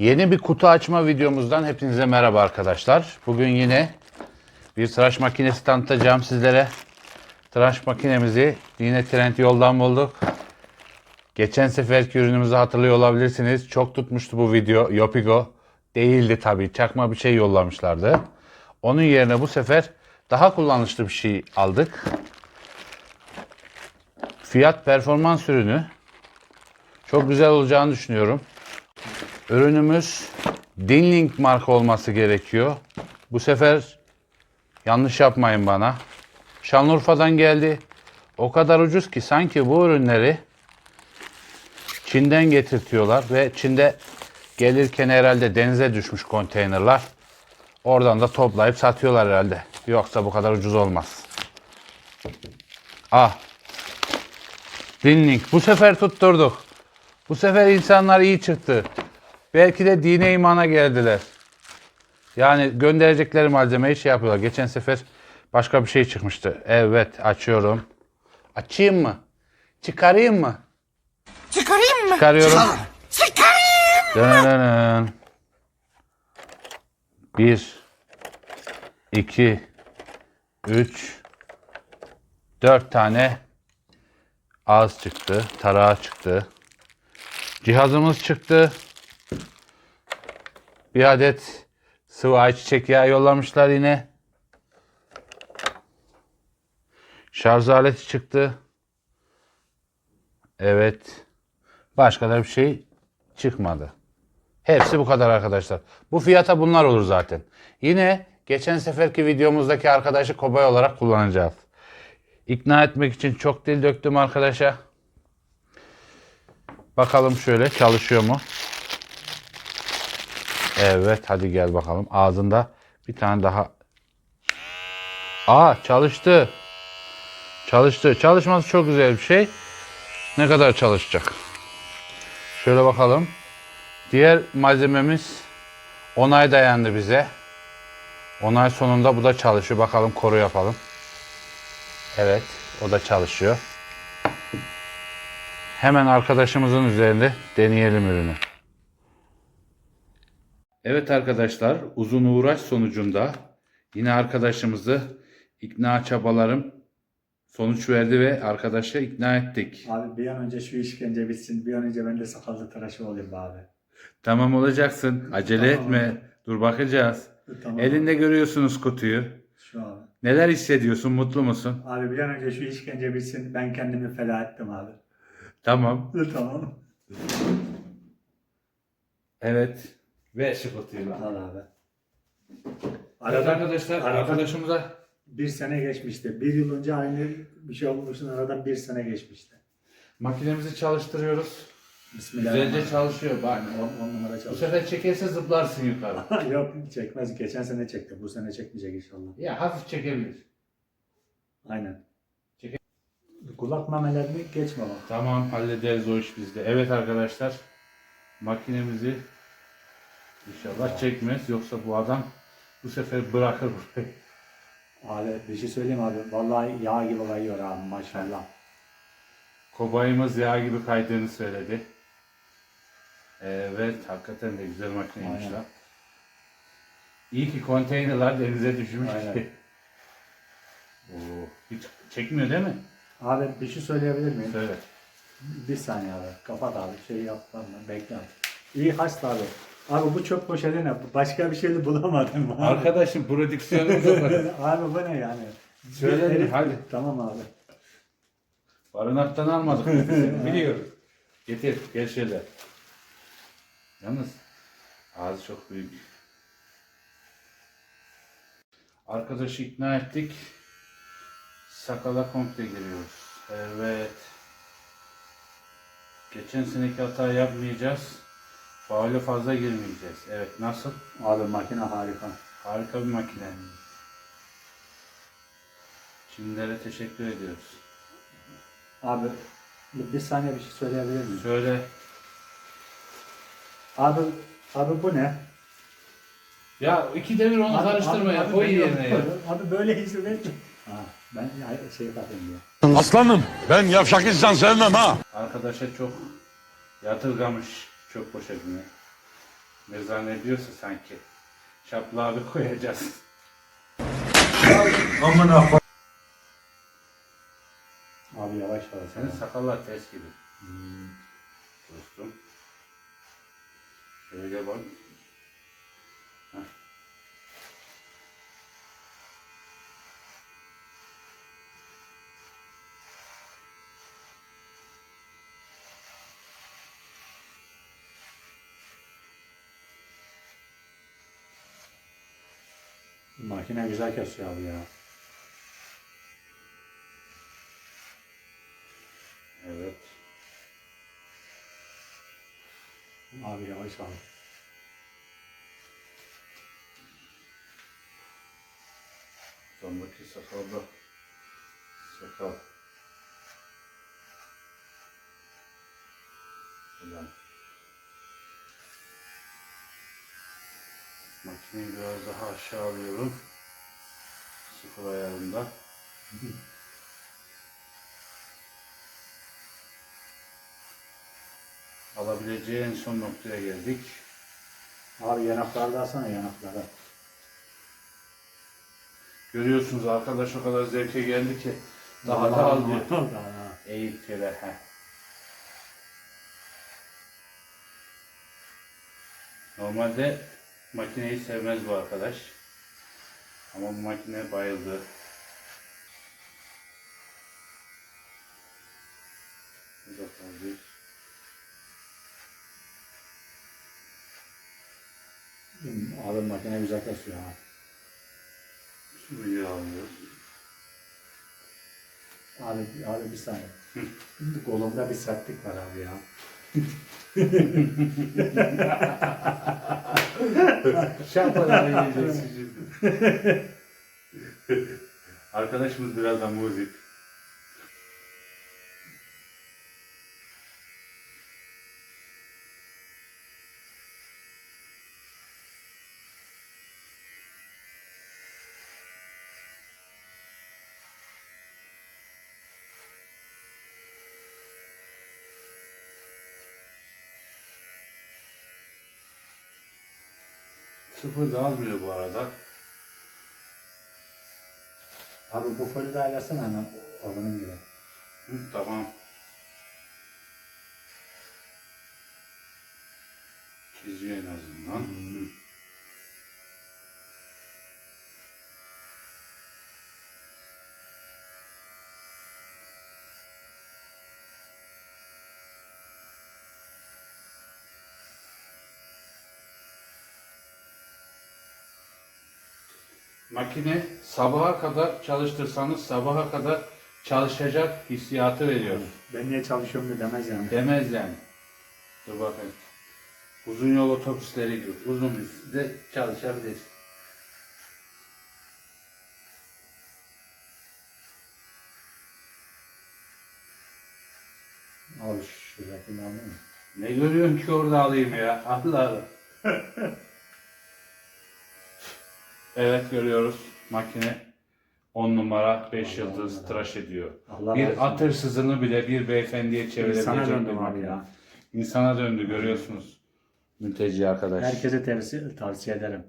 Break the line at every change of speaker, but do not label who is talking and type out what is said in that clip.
Yeni bir kutu açma videomuzdan hepinize merhaba arkadaşlar. Bugün yine bir tıraş makinesi tanıtacağım sizlere. Tıraş makinemizi yine Trend yoldan bulduk. Geçen seferki ürünümüzü hatırlıyor olabilirsiniz. Çok tutmuştu bu video. Yopigo değildi tabii. Çakma bir şey yollamışlardı. Onun yerine bu sefer daha kullanışlı bir şey aldık. Fiyat performans ürünü. Çok güzel olacağını düşünüyorum. Ürünümüz Dinlink marka olması gerekiyor. Bu sefer yanlış yapmayın bana. Şanlıurfa'dan geldi. O kadar ucuz ki sanki bu ürünleri Çin'den getirtiyorlar ve Çin'de gelirken herhalde denize düşmüş konteynerlar. Oradan da toplayıp satıyorlar herhalde. Yoksa bu kadar ucuz olmaz. Ah. Dinlink. Bu sefer tutturduk. Bu sefer insanlar iyi çıktı. Belki de dine imana geldiler. Yani gönderecekleri malzemeyi şey yapıyorlar. Geçen sefer başka bir şey çıkmıştı. Evet açıyorum. Açayım mı? Çıkarayım mı?
Çıkarayım mı?
Çıkarıyorum.
Çıkarayım.
Dönönönön. Bir, iki, üç, dört tane ağız çıktı, tarağı çıktı. Cihazımız çıktı. Bir adet sıvı ayçiçek yağı yollamışlar yine. Şarj aleti çıktı. Evet. Başka da bir şey çıkmadı. Hepsi bu kadar arkadaşlar. Bu fiyata bunlar olur zaten. Yine geçen seferki videomuzdaki arkadaşı kobay olarak kullanacağız. İkna etmek için çok dil döktüm arkadaşa. Bakalım şöyle çalışıyor mu? Evet hadi gel bakalım. Ağzında bir tane daha. Aa çalıştı. Çalıştı. Çalışması çok güzel bir şey. Ne kadar çalışacak? Şöyle bakalım. Diğer malzememiz onay dayandı bize. Onay sonunda bu da çalışıyor. Bakalım koru yapalım. Evet, o da çalışıyor. Hemen arkadaşımızın üzerinde deneyelim ürünü. Evet arkadaşlar, uzun uğraş sonucunda yine arkadaşımızı ikna çabalarım sonuç verdi ve arkadaşı ikna ettik.
Abi bir an önce şu işkence bitsin. Bir an önce ben de sakallı tıraşı olayım abi.
Tamam olacaksın. Acele
Tamam.
etme. Dur bakacağız.
Tamam.
Elinde görüyorsunuz kutuyu.
Şu an.
Neler hissediyorsun? Mutlu musun?
Abi bir an önce şu işkence bitsin. Ben kendimi feda ettim abi.
Tamam.
tamam.
Evet. Ve şu kutuyu.
Al abi.
Evet
Arada,
arkadaşlar
arada-
arkadaşımıza
bir sene geçmişti. Bir yıl önce aynı bir şey olmuştu. Aradan bir sene geçmişti.
makinemizi çalıştırıyoruz. Güzelce
Bismillahirrahmanirrahim.
çalışıyor bak.
On, on numara
Bu
çalışıyor.
sefer çekerse zıplarsın yukarı.
Yok çekmez. Geçen sene çekti. Bu sene çekmeyecek inşallah.
ya hafif çekebilir.
Aynen.
Çeke-
Kulak memelerini geçme bak.
Tamam hallederiz o iş bizde. Evet arkadaşlar makinemizi inşallah çekmez. Yoksa bu adam bu sefer bırakır burayı.
Abi bir şey söyleyeyim abi. Vallahi yağ gibi kayıyor abi maşallah.
Kobayımız yağ gibi kaydığını söyledi. Evet, hakikaten de güzel makineymiş
Aynen.
lan. İyi ki konteynerler denize düşmüş.
Aynen.
Oo, hiç çekmiyor değil mi?
Abi bir şey söyleyebilir miyim?
Söyle.
Bir saniye abi. Kapat abi. Şey yapma. Bekle abi. İyi hasta abi. Abi bu çöp poşeti ne? Başka bir şey de bulamadım. abi.
Arkadaşım prodüksiyonumuz var.
abi bu ne yani?
Söyledim, hadi.
Tamam abi.
Barınaktan almadık. Biliyoruz. Getir, gel şöyle. Yalnız ağzı çok büyük. Arkadaşı ikna ettik. Sakala komple giriyoruz. Evet. Geçen seneki hata yapmayacağız. Faule fazla girmeyeceğiz. Evet nasıl?
Abi makine harika.
Harika bir makine. Çinlilere teşekkür ediyoruz.
Abi bir saniye bir şey söyleyebilir miyim?
Şöyle
Abi abi bu ne?
Ya iki devir onu
Abi-
karıştırma
abi-
ya.
abi
Koy
ben-
yerine ya.
Abi böyle? Ha, ben ya- şey yapayım diye.
Aslanım ben yavşak insan sevmem ha.
Arkadaşa çok yatırgamış çok poşetini. Ne zannediyorsa sanki. Şaplığa bir koyacağız.
Abi yavaş yavaş.
Senin sakallar ters gibi. Dostum. Şöyle bak.
Makine güzel kesiyor abi ya.
Evet.
Abi yavaş abi.
Sondaki sakalda sakal. Ulan. Makineyi biraz daha aşağı alıyorum. Sıfır ayarında. Alabileceği en son noktaya geldik.
Abi yanaklarda alsana yanaklara.
Görüyorsunuz arkadaş o kadar zevke geldi ki daha da alıyor.
Daha.
Eğil kere he. Normalde makineyi sevmez bu arkadaş. Ama bu makine bayıldı. Bu da kaldı.
Abi makine güzel kesiyor ha.
Şunu yağlıyoruz.
Abi, abi bir saniye. Kolumda bir sertlik var abi ya.
Şapadan yiyeceğiz şimdi. Arkadaşımız birazdan müzik. Sıfır da almıyor bu arada.
Abi bu folyoyu da ayarlasana hemen onun gibi.
Hı, tamam. Çiziyor en azından. Hı. Makine sabaha kadar çalıştırsanız sabaha kadar çalışacak hissiyatı veriyor.
Ben niye çalışıyorum da demez yani.
Demez yani. Dur bakayım. Uzun yol otobüsleri gibi uzun de çalışabilir.
Abi şuradakini aldın mı?
Ne görüyorsun ki orada alayım ya? Allah Allah. evet görüyoruz. Makine 10 numara 5 yıldız tıraş ediyor.
Allah
bir at hırsızını bile bir beyefendiye çevirebilecek
Sana
bir
döndüm abi
makine.
ya.
İnsana döndü görüyorsunuz. Mülteci arkadaş.
Herkese tavsiye, tavsiye ederim.